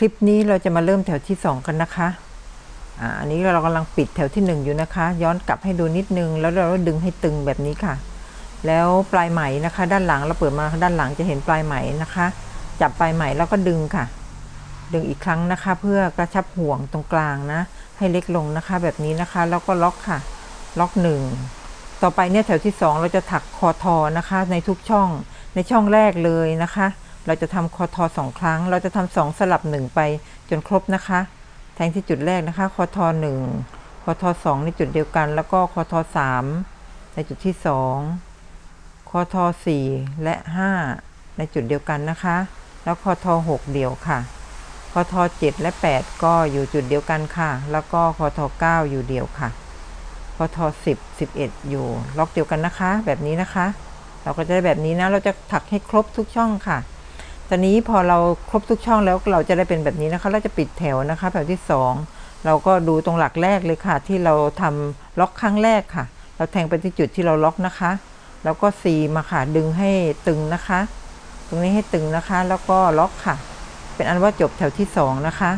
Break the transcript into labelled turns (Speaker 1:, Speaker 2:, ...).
Speaker 1: คลิปนี้เราจะมาเริ่มแถวที่ 2 กันนะคะอ่าอันนี้เรากำลังปิดแถวที่ 1 อยู่นะคะ ย้อนกลับให้ดูนิดนึง แล้วเราดึงให้ตึงแบบนี้ค่ะ แล้วปลายไหมนะคะ ด้านหลังเราเปิดมาด้านหลังจะเห็นปลายไหมนะคะ จับปลายไหมแล้วก็ดึงค่ะ ดึงอีกครั้งนะคะ เพื่อกระชับห่วงตรงกลางนะ ให้เล็กลงนะคะ แบบนี้นะคะ แล้วก็ล็อกค่ะ ล็อกหนึ่งต่อไปเนี่ยแถวที่ 2 เราจะถักคอทอนะคะ ในทุกช่องในช่องแรกเลยนะคะ เราจะทำคอทอสองครั้ง เราจะทำสองสลับหนึ่งไปจนครบนะคะ แทงที่จุดแรกนะคะ คอทอหนึ่งคอทอสองในจุดเดียวกัน แล้วก็คอทอสามในจุดที่สองคอทอสี่และห้าในจุดเดียวกันนะคะ แล้วคอทอหกเดียวค่ะคอทอเจ็ดและแปดก็อยู่จุดเดียวกันค่ะ แล้วก็คอทอเก้าอยู่เดียวค่ะคอทอสิบสิบเอ็ดอยู่ล็อกเดียวกันนะคะ แบบนี้นะคะ เราก็จะได้แบบนี้นะ เราจะถักให้ครบทุกช่องค่ะ ตอนนี้พอเราครบทุกช่องแล้วเราจะได้เป็นแบบนี้นะคะเราจะปิดแถวนะคะแถวที่สองเราก็ดูตรงหลักแรกเลยค่ะ ที่เราทำล็อกครั้งแรกค่ะ เราแทงไปที่จุดที่เราล็อกนะคะ แล้วก็ซีมาค่ะดึงให้ตึงนะคะ ตรงนี้ให้ตึงนะคะ แล้วก็ล็อกค่ะ เป็นอันว่าจบแถวที่สองนะคะ